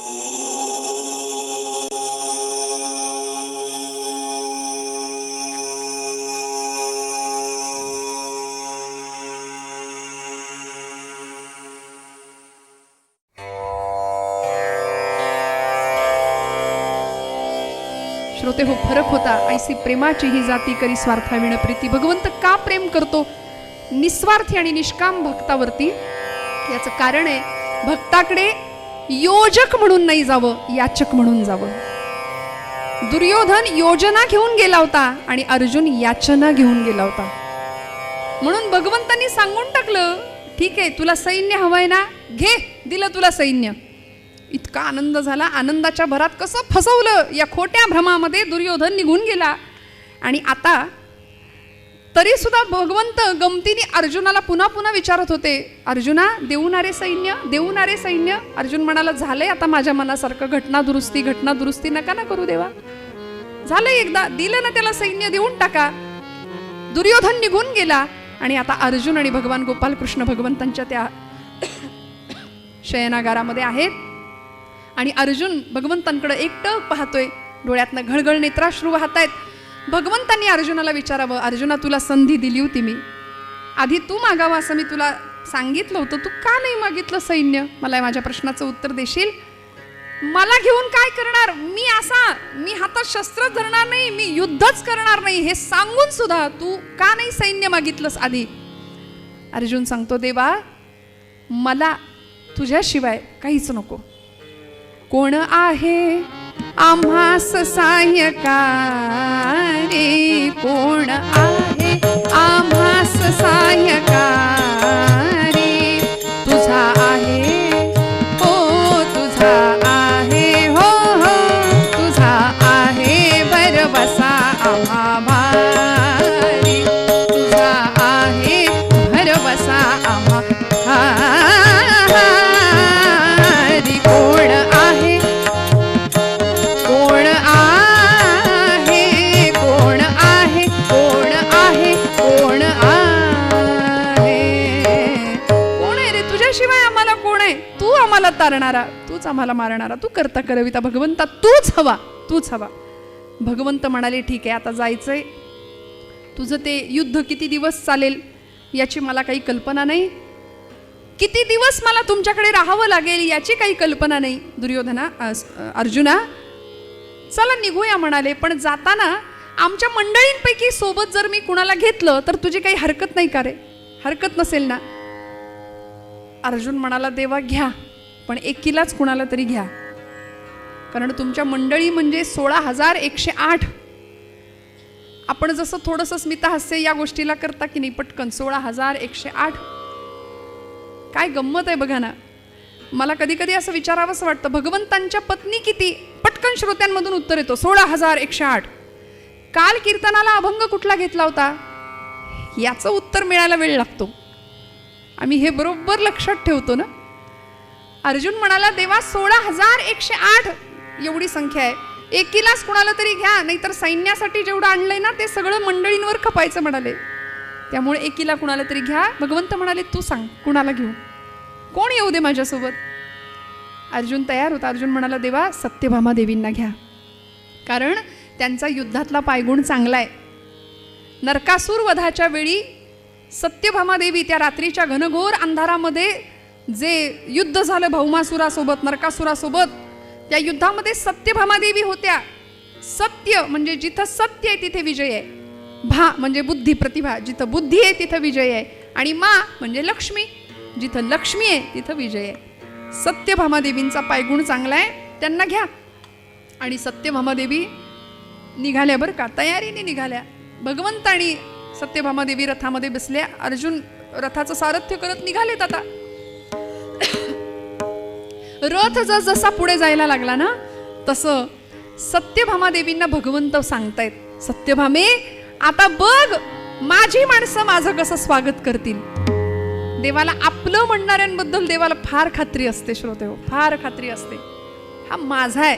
श्रोते हो फरक होता. ऐसी प्रेमाची ही जाती करी स्वार्थाविण प्रीती. भगवंत का प्रेम करतो? निस्वार्थी आणि निष्काम भक्तावरती याचं कारण आहे भक्ताकडे योजक म्हणून नाही जावं याचक म्हणून जावं. दुर्योधन योजना घेऊन गेला होता आणि अर्जुन याचना घेऊन गेला होता. म्हणून भगवंतांनी सांगून टाकलं ठीक आहे तुला सैन्य हवंय ना? घे दिलं तुला सैन्य. इतका आनंद झाला. आनंदाच्या भरात कसं फसवलं? या खोट्या भ्रमामध्ये दुर्योधन निघून गेला. आणि आता तरी सुद्धा भगवंत गमतीने अर्जुनाला पुन्हा पुन्हा विचारत होते अर्जुना देऊनारे सैन्य देऊनारे सैन्य. अर्जुन म्हणाला झालंय आता माझ्या मनासारखं घटना दुरुस्ती घटना दुरुस्ती नका ना करू देवा. झालंय एकदा दिलं ना त्याला सैन्य देऊन टाका. दुर्योधन निघून गेला आणि आता अर्जुन आणि भगवान गोपालकृष्ण भगवंतांच्या त्या शयनागारामध्ये आहेत. आणि अर्जुन भगवंतांकडे एकटक पाहतोय. डोळ्यातनं घळघळ नेत्राश्रू वाहत आहेत भगवंतांनी अर्जुनाला विचारावं अर्जुना तुला संधी दिली होती मी. आधी तू मागावं असं मी तुला सांगितलं होतं. तू का नाही मागितलं सैन्य? मला माझ्या प्रश्नाचं उत्तर देशील? मला घेऊन काय करणार? मी असा मी हातात शस्त्र धरणार नाही मी युद्धच करणार नाही. हे सांगून सुद्धा तू का नाही सैन्य मागितलंस आधी? अर्जुन सांगतो देवा मला तुझ्याशिवाय काहीच नको. कोण आहे आम्हास सहाय्यकारी कोण आहे? आम्हास सहाय्यकारी तुझा कोण आहे? कोण आहे रे? तुझ्याशिवाय आम्हाला कोण आहे? तू आम्हाला तारणारा तूच आम्हाला मारणारा तू करता करविता. भगवंता तूच हवा तूच हवा. भगवंत म्हणाले ठीक आहे आता जायचंय. तुझं ते युद्ध किती दिवस चालेल याची मला काही कल्पना नाही. किती दिवस मला तुमच्याकडे राहावं लागेल याची काही कल्पना नाही. दुर्योधना अर्जुना चला निघूया म्हणाले. पण जाताना आमच्या मंडळींपैकी सोबत जर मी कुणाला घेतलं तर तुझी काही हरकत नाही का रे? हरकत नसेल ना? अर्जुन म्हणाला देवा घ्या पण एकीलाच कुणाला तरी घ्या. कारण तुमच्या मंडळी म्हणजे सोळा हजार एकशे आठ. आपण जसं थोडंसं स्मितहास्य या गोष्टीला करता की नाही पटकन सोळा हजार एकशे आठ. काय गंमत आहे बघा ना. मला कधी कधी असं विचारावंसं वाटतं भगवंतांच्या पत्नी किती? पटकन श्रोत्यांमधून उत्तर येतो सोळा हजार एकशे आठ. काल कीर्तनाला अभंग कुठला घेतला होता? याचं उत्तर मिळायला वेळ लागतो. आम्ही हे बरोबर लक्षात ठेवतो ना? अर्जुन म्हणाला देवा सोळा हजार एकशे आठ एवढी संख्या आहे. एकीलाच कुणाला तरी घ्या नाहीतर सैन्यासाठी जेवढं आणलंय ना ते सगळं मंडळींवर खपायचं म्हणाले. त्यामुळे एकीला कुणाला तरी घ्या. भगवंत म्हणाले तू सांग कुणाला घेऊ? कोण येऊ दे माझ्यासोबत? अर्जुन तयार होता. अर्जुन म्हणाला देवा सत्यभामा देवींना घ्या. कारण त्यांचा युद्धातला पायगुण चांगला आहे नरकासूर वधाच्या वेळी सत्यभामादेवी त्या रात्रीच्या घनघोर अंधारामध्ये जे युद्ध झालं भौमासुरासोबत नरकासुरासोबत त्या युद्धामध्ये सत्यभामादेवी होत्या. सत्य म्हणजे जिथं सत्य आहे तिथे विजय आहे. भा म्हणजे बुद्धी प्रतिभा जिथं बुद्धी आहे तिथं विजय आहे. आणि मा म्हणजे लक्ष्मी जिथं लक्ष्मी आहे तिथं विजय आहे. सत्यभामादेवींचा पायगुण चांगला आहे त्यांना घ्या. आणि सत्यभामादेवी निघाल्या बरं का? तयारीने निघाल्या. भगवंत आणि सत्यभामा देवी रथामध्ये बसल्या. अर्जुन रथाचं सारथ्य करत निघालेत आता. रथ जस जसा पुढे जायला लागला ना तसं सत्यभामा देवींना भगवंत सांगतायत. सत्यभामे आता बघ माझी माणसं माझं कसं स्वागत करतील. देवाला आपलं म्हणणाऱ्यांबद्दल देवाला फार खात्री असते श्रोते हो फार खात्री असते. हा माझा आहे.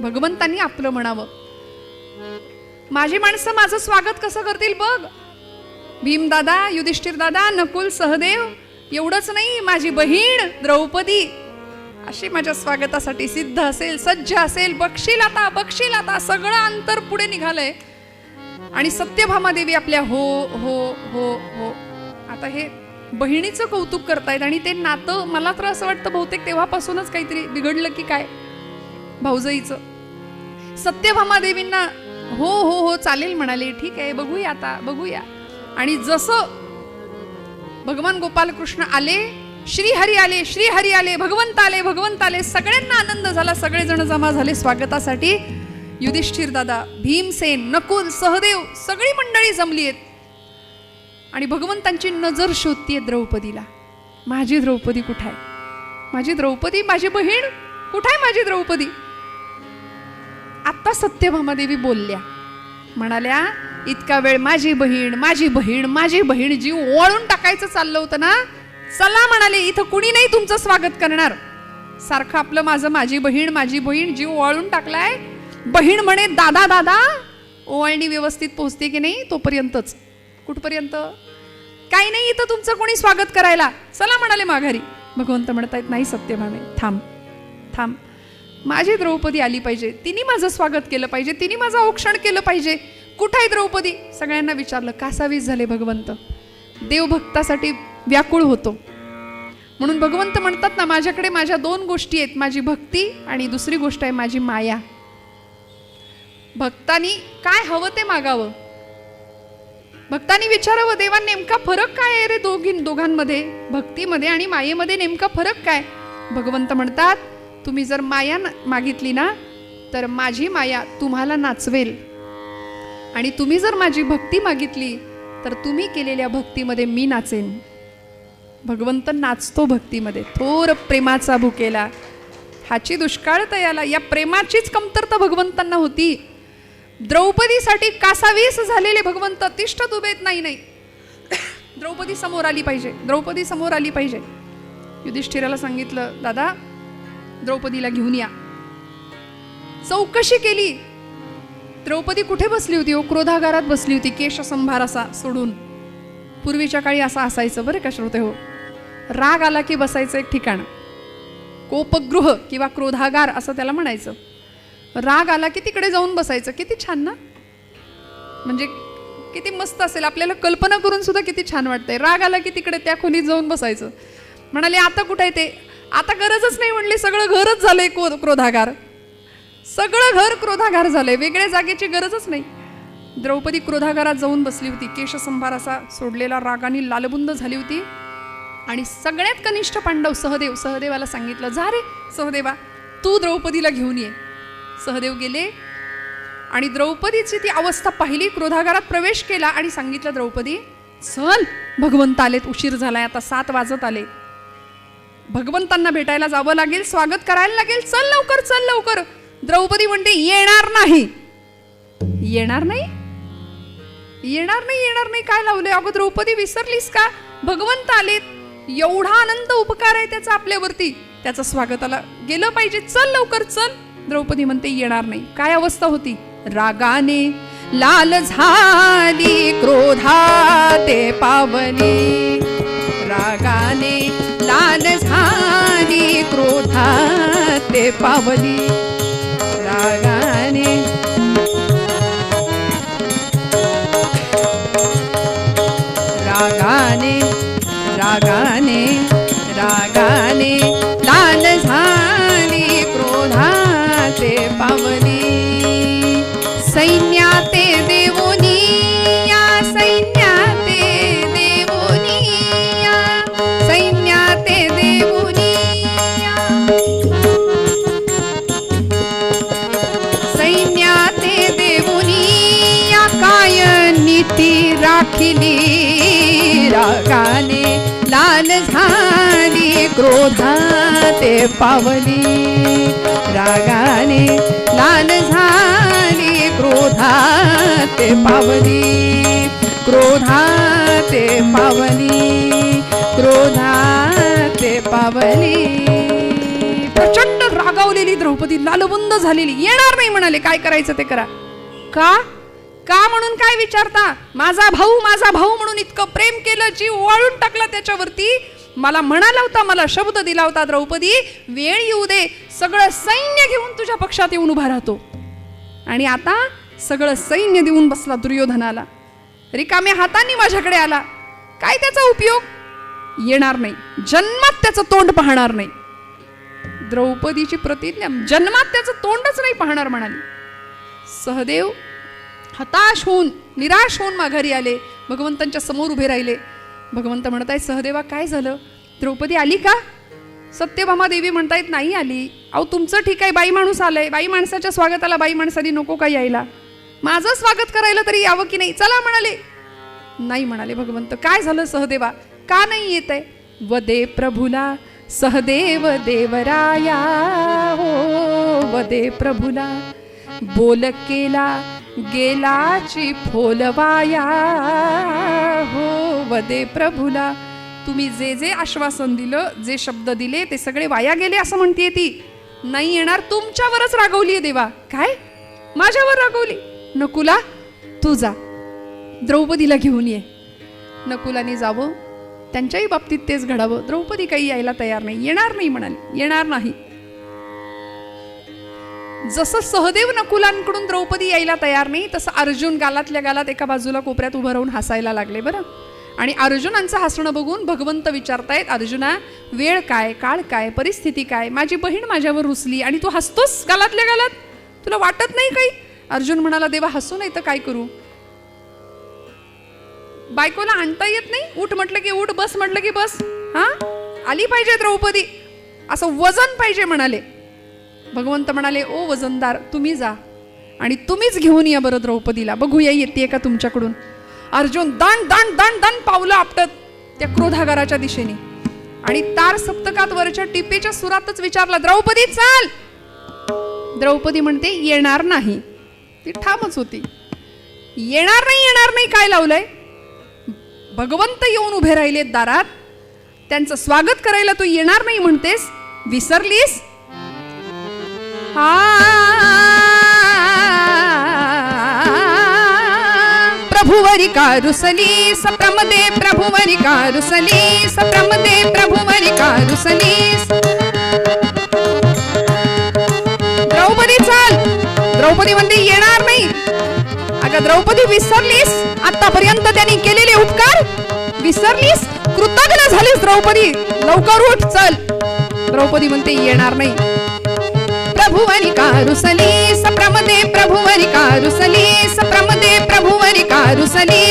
भगवंतांनी आपलं म्हणावं. माझी माणसं माझं स्वागत कसं करतील बघ. भीमदादा युधिष्ठिर दादा नकुल सहदेव एवढंच नाही माझी बहीण द्रौपदी. अशी माझ्या स्वागतासाठी सिद्ध असेल सज्ज असेल बक्षील आता बक्षील आता सगळं अंतर पुढे निघालंय. आणि सत्यभामा देवी आपल्या हो हो हो हो. आता हे बहिणीचं कौतुक करतायत आणि ते नातं मला तर असं वाटतं बहुतेक तेव्हापासूनच काहीतरी बिघडलं की काय? भाऊजईचं. सत्यभामा देवींना हो हो हो चालेल म्हणाले. ठीक आहे बघूया आता बघूया. आणि जसं भगवान गोपालकृष्ण आले श्रीहरी आले श्रीहरी आले भगवंत आले भगवंत आले सगळ्यांना आनंद झाला सगळेजण जमा झाले स्वागतासाठी. युधिष्ठिर दादा भीमसेन नकुल सहदेव सगळी मंडळी जमली आहेत. आणि भगवंतांची नजर शोधतीये द्रौपदीला. माझी द्रौपदी कुठे आहे माझी द्रौपदी माझी बहीण कुठे आहे माझी द्रौपदी? आत्ता सत्यभामा देवी बोलल्या. म्हणाल्या इतका वेळ माझी बहीण माझी बहीण माझी बहीण जीव ओळून टाकायचं चाललं होतं ना? चला म्हणाले इथं कुणी नाही तुमचं स्वागत करणार. सारखं आपलं माझं माझी बहीण माझी बहीण जीव ओवाळून टाकलाय. बहीण म्हणे दादा दादा ओवाळणी व्यवस्थित पोहोचते की नाही तोपर्यंतच. कुठपर्यंत? काही नाही इथं तुमचं कोणी स्वागत करायला. चला म्हणाले माघारी. भगवंत म्हणतायत नाही सत्यभामे थांब थांब. माझी द्रौपदी आली पाहिजे. तिने माझं स्वागत केलं पाहिजे. तिने माझं औक्षण केलं पाहिजे. कुठं आहे द्रौपदी? सगळ्यांना विचारलं कासावीस झाले भगवंत. देवभक्तासाठी व्याकुळ होतो. म्हणून भगवंत म्हणतात ना माझ्याकडे माझ्या दोन गोष्टी आहेत. माझी भक्ती आणि दुसरी गोष्ट आहे माझी माया. भक्तानी काय हवं ते मागावं. भक्तानी विचारावं देवा नेमका फरक काय आहे रे दोघी दोघांमध्ये? भक्तीमध्ये आणि मायेमध्ये नेमका फरक काय? भगवंत म्हणतात तुम्ही जर माया न- मागितली ना तर माझी माया तुम्हाला नाचवेल. आणि तुम्ही जर माझी भक्ती मागितली तर तुम्ही केलेल्या भक्तीमध्ये मी नाचेन. भगवंत नाचतो भक्तीमध्ये थोर प्रेमाचा भुकेला. हाची दुष्काळ याला या प्रेमाचीच कमतरता भगवंतांना होती. द्रौपदीसाठी कासावीस झालेले भगवंत अतिष्ठ दुबेत नाही नाही. द्रौपदी समोर आली पाहिजे द्रौपदी समोर आली पाहिजे. युधिष्ठिराला सांगितलं दादा द्रौपदीला घेऊन या. चौकशी केली. द्रौपदी कुठे बसली होती हो? क्रोधागारात बसली होती केश संभार असा सोडून. पूर्वीच्या काळी असा असायचं बरं का श्रोते हो? राग आला की बसायचं एक ठिकाण. कोपगृह किंवा क्रोधागार असं त्याला म्हणायचं. राग आला की तिकडे जाऊन बसायचं. किती छान ना? म्हणजे किती मस्त असेल. आपल्याला कल्पना करून सुद्धा किती छान वाटतंय. राग आला की तिकडे त्या खोलीत जाऊन बसायचं. म्हणाले आता कुठे आहे ते? आता गरजच नाही म्हणली सगळं घरच झालंय को क्रोधागार. सगळं घर क्रोधागार झालंय वेगळ्या जागेची गरजच नाही. द्रौपदी क्रोधागारात जाऊन बसली होती केशसंभार असा सोडलेला रागाने लालबुंद झाली होती. आणि सगळ्यात कनिष्ठ पांडव सहदेव सहदेवाला सांगितलं जा रे सहदेवा तू द्रौपदीला घेऊन ये. सहदेव गेले आणि द्रौपदीची ती अवस्था पाहिली क्रोधागारात प्रवेश केला आणि सांगितलं द्रौपदी चल भगवंत आलेत उशीर झालाय आता सात वाजत आले. भगवंतांना भेटायला जावं लागेल स्वागत करायला लागेल. चल लवकर चल लवकर. द्रौपदी म्हणते येणार नाही. येणार नाही? येणार नाही येणार नाही. काय लावले अगं द्रौपदी विसरलीस का? भगवंत आलेत. एवढा आनंद उपकार आहे त्याचा आपल्यावरती. त्याचं स्वागताला गेलं पाहिजे. चल लवकर चल. द्रौपदी म्हणते येणार नाही. काय अवस्था होती? रागाने. लाल झाली क्रोधाते पावली. रागाने. पावली. रागाने लाल झाली क्रोधाते पावली. रागाने लाल झाली क्रोधाते पावली. क्रोधाते पावली क्रोधाते पावली. प्रचंड रागावलेली द्रौपदी लालबुंद झालेली. येणार नाही म्हणाले काय करायचं ते करा. का? का म्हणून काय विचारता? माझा भाऊ माझा भाऊ म्हणून इतकं प्रेम केलं जीव ओवाळून टाकला त्याच्यावरती? मला म्हणाला होता मला शब्द दिला होता द्रौपदी वेळ येऊ दे. सगळं सैन्य घेऊन तुझ्या पक्षात येऊन उभा राहतो. आणि आता सगळं सैन्य देऊन बसला दुर्योधनाला. रिकाम्या हातांनी माझ्याकडे आला. काय त्याचा उपयोग? येणार नाही. जन्मात त्याचं तोंड पाहणार नाही. द्रौपदीची प्रतिज्ञा जन्मात त्याचं तोंडच नाही पाहणार म्हणाली. सहदेव हताश होऊन निराश होऊन माघारी आले. भगवंतांच्या समोर उभे राहिले. भगवंत म्हणत आहे सहदेवा काय झालं? द्रौपदी आली का? सत्यभामा देवी म्हणतायत नाही आली. अहो तुमचं ठीक आहे बाई माणूस आलंय. बाई माणसाच्या स्वागताला बाई माणसाने नको का यायला? माझं स्वागत करायला तरी यावं की नाही? चला म्हणाले. नाही म्हणाले भगवंत काय झालं सहदेवा? का नाही येत आहे वदे प्रभुला सहदेव देवराया हो वदे प्रभुला बोल केला गेलाची फोलवाया. हो वदे प्रभुला. तुम्ही जे जे आश्वासन दिलं जे शब्द दिले ते सगळे वाया गेले असं म्हणतीये ती. नाही येणार तुमच्यावरच रागवली देवा. काय? माझ्यावर रागवली? नकुला तू जा. द्रौपदीला घेऊन ये. नकुलाने जावं. त्यांच्याही बाबतीत तेच घडावं. द्रौपदी काही यायला तयार नाही. येणार नाही म्हणाली. येणार नाही. जसं सहदेव नकुलांकडून द्रौपदी यायला तयार नाही तसं अर्जुन गालातल्या गालात एका बाजूला कोपऱ्यात उभं राहून हसायला लागले बरं. आणि अर्जुनांचं हसणं बघून भगवंत विचारतायत अर्जुना वेळ काय काळ काय परिस्थिती काय? माझी बहीण माझ्यावर रुसली आणि तू हसतोस गालातल्या गालात? तुला वाटत नाही काही? अर्जुन म्हणाला देवा हसू नाही तर काय करू? बायकोला आणता येत नाही? उठ म्हटलं की उठ बस म्हटलं की बस. हा? आली पाहिजे द्रौपदी. असं वजन पाहिजे म्हणाले. भगवंत म्हणाले ओ वजनदार तुम्ही जा आणि तुम्हीच घेऊन या बरं द्रौपदीला. बघूया येते का तुमच्याकडून. अर्जुन दण दण दण दण पावलं आपटत त्या क्रोधागाराच्या दिशेने. आणि तार सप्तकात वरच्या टिपेच्या सुरातच विचारला द्रौपदी चाल. द्रौपदी म्हणते येणार नाही. ती ठामच होती. येणार नाही येणार नाही काय लावलंय? भगवंत येऊन उभे राहिले दारात. त्यांचं स्वागत करायला तू येणार नाही म्हणतेस. विसरलीस? प्रभुवरी कारुसली सप्रमदे प्रभुवरी कारुसली सप्रमदे प्रभुवरी कारुसली। द्रौपदी चाल द्रौपदी म्हणते येणार नाही. अगं द्रौपदी विसरलीस? आतापर्यंत त्यांनी केलेले उपकार? विसरलीस? कृतज्ञ झालीस द्रौपदी. लवकर उठ चल. द्रौपदी म्हणते येणार नाही. प्रभुवरी कारुसली सप्रमदे प्रभुवरी कारुसली सप्रमदे प्रभुवरी कारुसली.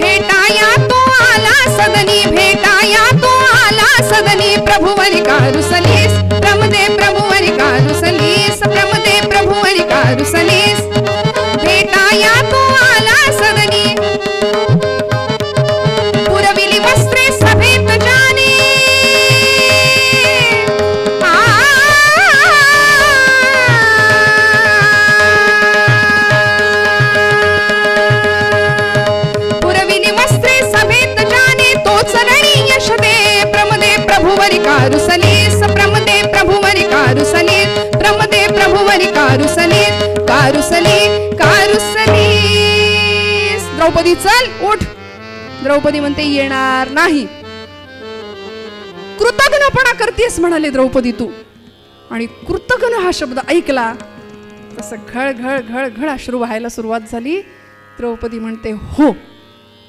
भेटाया तो आला सदनी भेटाया तो आला सदनी प्रभुवरी कारुसलीस प्रमदे प्रभुवरी कारुसलीस प्रमदे प्रभुवरी कारुसलीस प्रभुवरी कारुसलीस प्रमदे प्रभुवरी कारुसलीस प्रमदे प्रभुवरी कारुसलीस कारुसनी कारुसलीस. द्रौपदी चल उठ. द्रौपदी म्हणते येणार नाही. कृतज्ञपणा करतेस म्हणाले द्रौपदी तू. आणि कृतज्ञ हा शब्द ऐकला तसं घळ घळ घळ घळ अश्रू व्हायला सुरुवात झाली. द्रौपदी म्हणते हो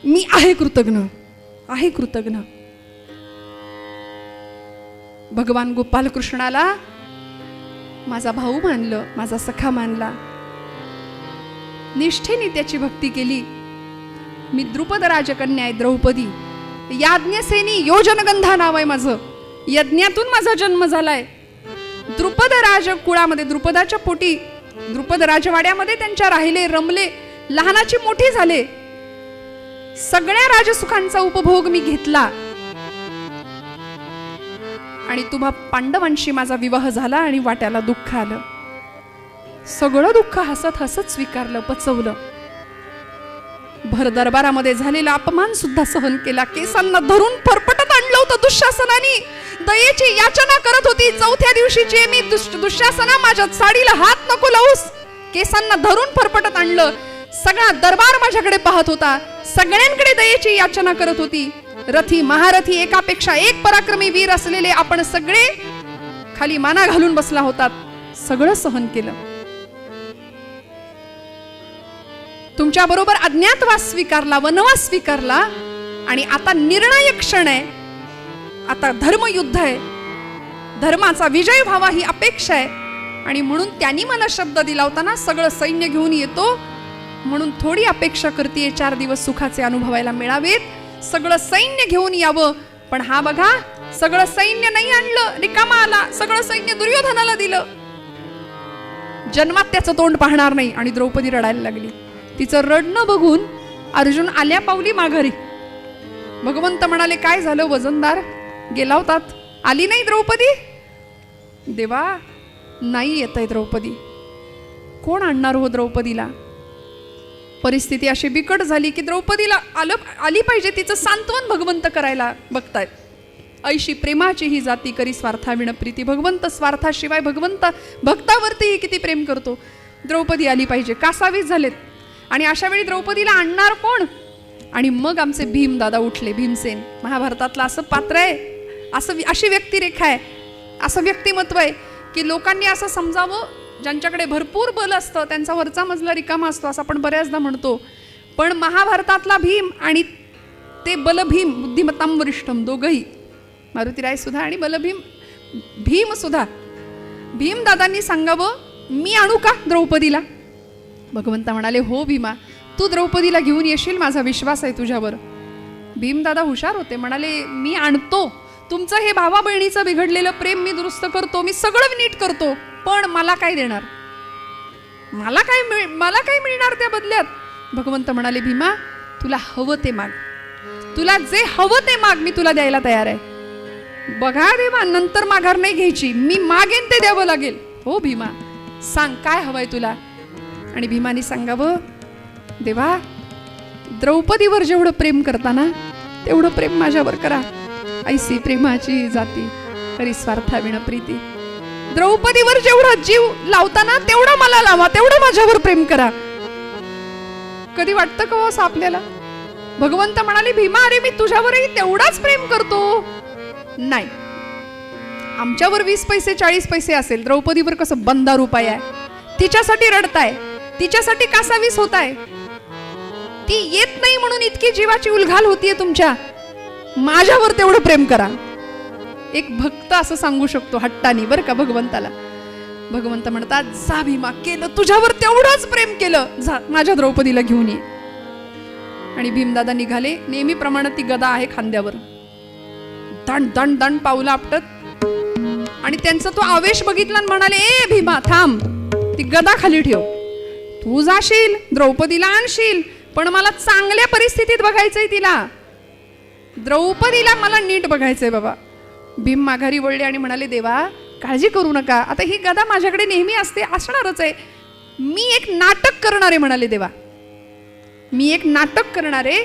मी आहे कृतज्ञ आहे कृतज्ञ. भगवान गोपाल कृष्णाला माझा भाऊ मानलं माझा सखा मानला. निष्ठेने त्याची भक्ती केली. मी द्रुपद राजकन्या आहे द्रौपदी. याज्ञसेनी योजनगंधा नाव आहे माझं. यज्ञातून माझा जन्म झालाय. द्रुपद राज कुळामध्ये द्रुपदाच्या पोटी द्रुपद राजवाड्यामध्ये त्यांच्या राहिले रमले लहानाची मोठी झाले. सगळ्या राजसुखांचा उपभोग मी घेतला. आणि तुम्हा पांडवांशी माझा विवाह झाला आणि वाट्याला दुःख आलं. सगळं दुःख हसत हसत स्वीकारलं पचवलं. भर दरबारामध्ये झालेला अपमान सुद्धा सहन केला. केसांना धरून फरफटत आणलं होतं दुःशासनाने. दयेची याचना करत होती. चौथ्या दिवशीची मी दुःशासना माझ्या साडीला हात नको लावूस. केसांना धरून फरफटत आणलं. सगळा दरबार माझ्याकडे पाहत होता. सगळ्यांकडे दयेची याचना करत होती. रथी महारथी एकापेक्षा एक पराक्रमी वीर असलेले आपण सगळे खाली माना घालून बसला होतात. सगळं सहन केलं. तुमच्या बरोबर अज्ञातवास स्वीकारला वनवास स्वीकारला आणि आता निर्णायक क्षण आहे. आता धर्मयुद्ध आहे. धर्माचा विजय व्हावा ही अपेक्षा आहे. आणि म्हणून त्यांनी मला शब्द दिला होता ना सगळं सैन्य घेऊन येतो. म्हणून थोडी अपेक्षा करते चार दिवस सुखाचे अनुभवायला मिळावेत. सगळं सैन्य घेऊन यावं. पण हा बघा सगळं सैन्य नाही आणलं रिकामा आला सगळं सैन्य दुर्योधनाला दिलं. जन्मात त्याचं तोंड पाहणार नाही आणि द्रौपदी रडायला लागली. तिचं रडणं बघून अर्जुन आल्या पावली माघारी. भगवंत म्हणाले काय झालं वजनदार? गेला होतात आली नाही द्रौपदी? देवा नाही येत आहे द्रौपदी. कोण आणणार हो द्रौपदीला? परिस्थिती अशी बिकट झाली की द्रौपदीला आलं आली पाहिजे तिचं सांत्वन भगवंत करायला बघतायत. ऐशी प्रेमाची ही जाती करी स्वार्थाविण प्रीती. भगवंत स्वार्थाशिवाय भगवंत भक्तावरतीही किती प्रेम करतो? द्रौपदी आली पाहिजे. कासावीस झालेत? आणि अशा वेळी द्रौपदीला आणणार कोण? आणि मग आमचे भीम दादा उठले. भीमसेन महाभारतातलं असं पात्र आहे. असं अशी व्यक्तिरेखा आहे. असं व्यक्तिमत्व आहे की लोकांनी असं समजावं ज्यांच्याकडे भरपूर बल असतं त्यांचा वरचा मजला रिकामा असतो असं आपण बऱ्याचदा म्हणतो. पण महाभारतातला भीम आणि ते बलभीम बुद्धिमत्ताम वरिष्ठम दोघंही मारुतीराय सुद्धा आणि बलभीम भीम सुद्धा भीमदादांनी सांगावं मी आणू का द्रौपदीला? भगवंता म्हणाले हो भीमा तू द्रौपदीला घेऊन येशील माझा विश्वास आहे तुझ्यावर. भीमदादा हुशार होते म्हणाले मी आणतो. तुमचं हे भावा बहिणीचं बिघडलेलं प्रेम मी दुरुस्त करतो मी सगळं नीट करतो. पण मला काय देणार? मला काय मिळ मला काय मिळणार त्या बदल्यात? भगवंत म्हणाले भीमा तुला हवं ते माग. तुला जे हवं ते माग मी तुला द्यायला तयार आहे. बघा देवा नंतर माघार नाही घ्यायची. मी मागेन ते द्यावं लागेल. हो भीमा सांग काय हवंय तुला? आणि भीमाने सांगावं देवा द्रौपदीवर जेवढं प्रेम करताना तेवढं प्रेम माझ्यावर करा. ऐसी प्रेमाची जाती तरी स्वार्थाविण प्रीती. द्रौपदीवर जेवढा जीव लावताना तेवढा मला लावा तेवढं माझ्यावर प्रेम करा. कधी वाटतं का हो असं आपल्याला? भगवंत म्हणाले भीमा अरे मी तुझ्यावरही तेवढाच प्रेम करतो. नाही. आमच्यावर वीस पैसे चाळीस पैसे असेल द्रौपदीवर कसं बंदा रुपये आहे. तिच्यासाठी रडताय तिच्यासाठी कासावीस होत आहे ती येत नाही म्हणून इतकी जीवाची उलघाल होतीये तुमच्या. माझ्यावर तेवढं प्रेम करा. एक भक्त असं सांगू शकतो हट्टानी बरं का भगवंताला. भगवंत म्हणतात जा भीमा केलं तुझ्यावर तेवढंच प्रेम केलं. जा माझ्या द्रौपदीला घेऊन ये. आणि भीमदादा निघाले नेहमीप्रमाणे ती गदा आहे खांद्यावर. दण दण दण पावलं आपटत. आणि त्यांचा तो आवेश बघितला आणि म्हणाले ए भीमा थांब. ती गदा खाली ठेव. तू जाशील द्रौपदीला आणशील पण मला चांगल्या परिस्थितीत बघायचंय तिला. द्रौपदीला मला नीट बघायचंय बाबा. भीम माघारी वळले आणि म्हणाले देवा काळजी करू नका. आता ही गदा माझ्याकडे नेहमी असते असणारच आहे. मी एक नाटक करणारे म्हणाले देवा. मी एक नाटक करणारे?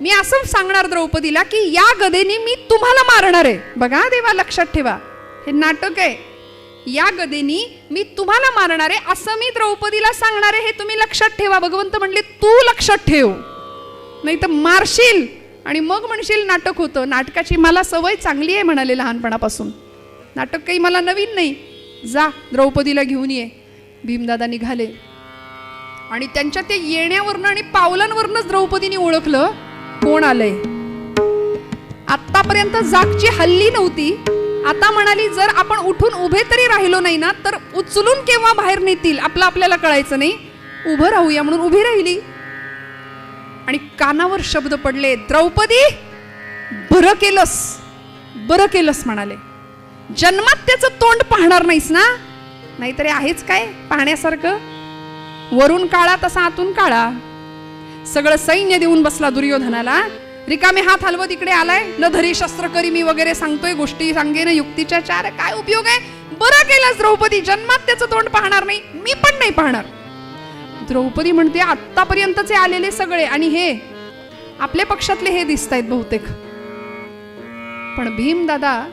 मी असं सांगणार द्रौपदीला की या गदेने मी तुम्हाला मारणार आहे. बघा देवा लक्षात ठेवा. हे नाटक आहे. या गदेनी मी तुम्हाला मारणार आहे असं मी द्रौपदीला सांगणार आहे हे तुम्ही लक्षात ठेवा. भगवंत म्हणले तू लक्षात ठेव. नाही तर मारशील. आणि मग म्हणशील नाटक होतं. नाटकाची मला सवय चांगली आहे म्हणाले लहानपणापासून. नाटक काही मला नवीन नाही. जा द्रौपदीला घेऊन ये. भीमदादा निघाले. आणि त्यांच्या ते येण्यावरनं आणि पावलांवरनच द्रौपदीने ओळखलं कोण आलंय. आतापर्यंत जागची हल्ली नव्हती. आता म्हणाली जर आपण उठून उभे तरी राहिलो नाही ना तर उचलून केव्हा बाहेर नेतील? आपलं आपल्याला कळायचं नाही. उभं राहूया म्हणून उभी राहिली. आणि कानावर शब्द पडले द्रौपदी बरं केलंस बरं केलंस म्हणाले. जन्मात त्याचं तोंड पाहणार नाहीस ना? नाहीतरी आहेच काय पाहण्यासारखं? वरून काळा तसा आतून काळा. सगळं सैन्य देऊन बसला दुर्योधनाला. रिकामे हात हलवत इकडे आलाय. न धरी शस्त्र करी मी वगैरे सांगतोय गोष्टी सांगेन युक्तीच्या चार. काय उपयोग आहे? बरं केलास द्रौपदी जन्मात त्याचं तोंड पाहणार नाही मी पण नाही पाहणार. द्रौपदी म्हणते आत्तापर्यंतचे आलेले सगळे आणि हे आपल्या पक्षातले हे दिसत आहेत बहुतेक. पण भीमदादा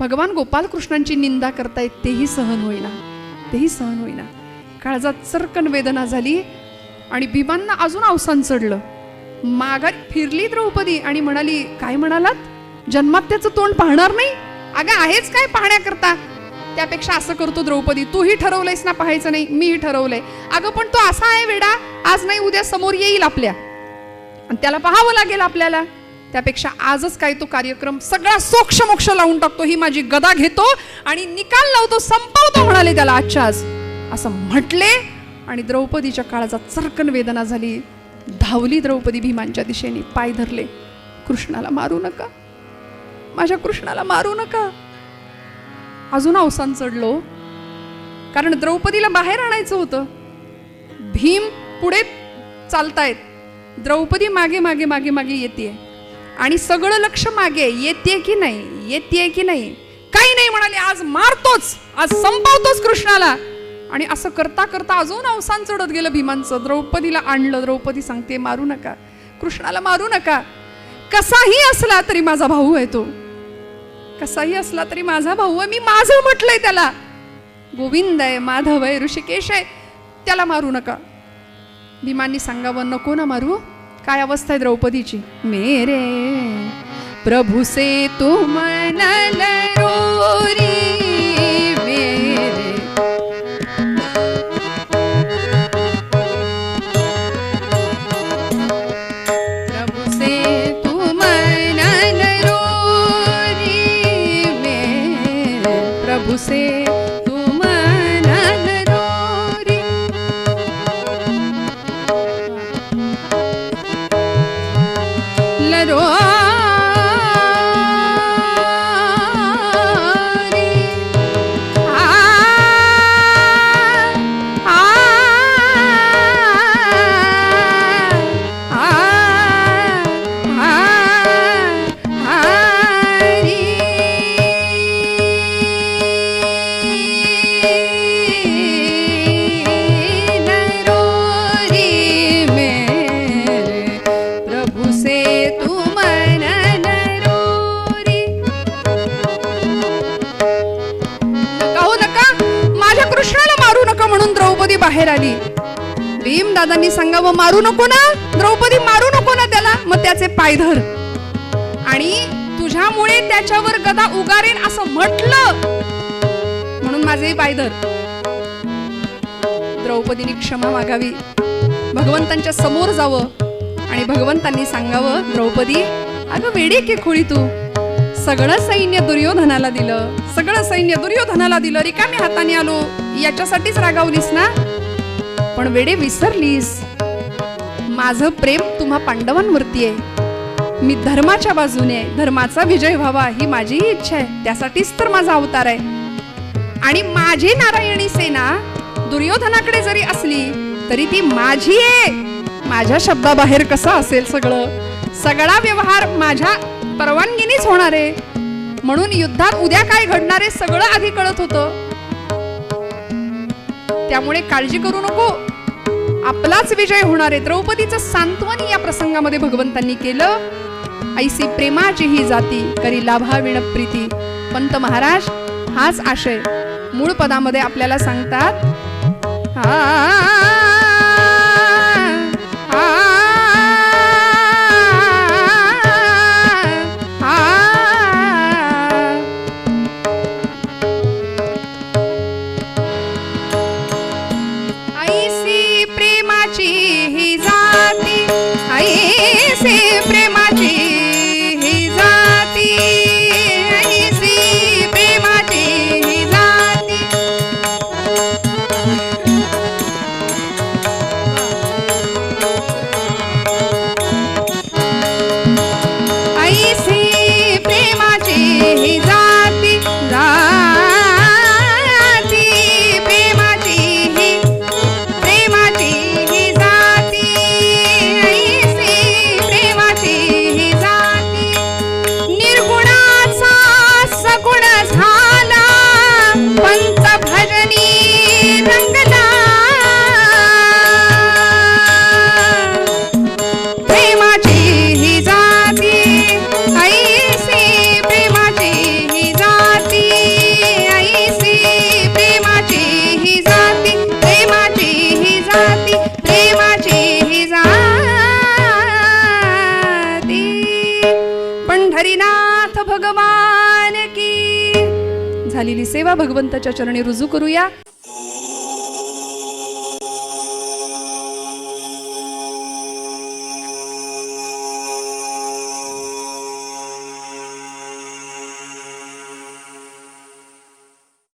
भगवान गोपालकृष्णांची निंदा करतायत तेही सहन होईना तेही सहन होईना. काळजात चरकन वेदना झाली आणि भीमांना अजून अवसान चढलं. माघारी फिरली द्रौपदी आणि म्हणाली काय म्हणालात? जन्मात त्याचं तोंड पाहणार नाही? अगं आहेच काय पाहण्याकरता? त्यापेक्षा असं करतो द्रौपदी तूही ठरवलंयस ना पाहायचं नाही मीही ठरवलंय. अगं पण तो असा आहे वेडा आज नाही उद्या समोर येईल आपल्या. आणि त्याला पाहावं लागेल आपल्याला. त्यापेक्षा आजच काय तो कार्यक्रम सगळा सोक्ष मोक्ष लावून टाकतो ही माझी गदा घेतो आणि निकाल लावतो संपवतो म्हणाले त्याला आजच्या आज. असं म्हटले आणि द्रौपदीच्या काळाचा चरकन वेदना झाली. धावली द्रौपदी भीमांच्या दिशेने पाय धरले. कृष्णाला मारू नका. माझ्या कृष्णाला मारू नका. अजून अवसान चढलो. कारण द्रौपदीला बाहेर आणायचं होतं. भीम पुढे चालतायत. द्रौपदी मागे मागे मागे मागे येते आणि सगळं लक्ष मागे. येते की नाही? येते की नाही? काही नाही म्हणाले आज मारतोच. आज संपवतोच कृष्णाला. आणि असं करता करता अजून अवसान चढत गेलं भीमांचं. द्रौपदीला आणलं. द्रौपदी सांगते मारू नका. कृष्णाला मारू नका. कसाही असला तरी माझा भाऊ आहे तो. कसाही असला तरी माझा भाऊ आहे. मी माझं म्हटलंय त्याला. गोविंद आहे माधव आहे ऋषिकेश आहे. त्याला मारू नका. भीमांनी सांगावं नको ना मारू. काय अवस्था आहे द्रौपदीची? मेरे प्रभु से तू मनल रोरी बाहेर आली. भीम दादांनी सांगावं मारू नको ना? द्रौपदी मारू नको ना त्याला? मग त्याचे पाय धर. आणि तुझ्यामुळे त्याच्यावर गदा उगारेन असं म्हटलं. म्हणून माझे पाय धर. द्रौपदीने क्षमा मागावी. भगवंतांच्या समोर जावं. आणि भगवंतांनी सांगावं द्रौपदी अगं वेडी के खोळी तू? सगळं सैन्य दुर्योधनाला दिलं. सगळं सैन्य दुर्योधनाला दिलं. रिकामी हाताने आलो. याच्यासाठीच रागावलीस ना? पण वेडे विसरलीस. माझं प्रेम तुम्हा पांडवांवरती आहे. मी धर्माच्या बाजूने आहे धर्माचा विजय व्हावा ही माझीही इच्छा आहे. त्यासाठीच तर माझा अवतार आहे. आणि माझी नारायणी सेना दुर्योधनाकडे जरी असली तरी ती माझी आहे. माझ्या शब्दाबाहेर कसं असेल सगळं? सगळा व्यवहार माझ्या परवानगीनेच होणार आहे. म्हणून युद्धात उद्या काय घडणार आहे सगळं आधी कळत होतं. त्यामुळे काळजी करू नको. आपलाच विजय होणार आहे. द्रौपदीचं सांत्वन या प्रसंगामध्ये भगवंतांनी केलं. ऐसी प्रेमाची ही जाती करी लाभाविण प्रीती. पंत महाराज हाच आशय. मूळ पदामध्ये आपल्याला सांगतात हा भगवंताच्या चरणी रुजू करूया.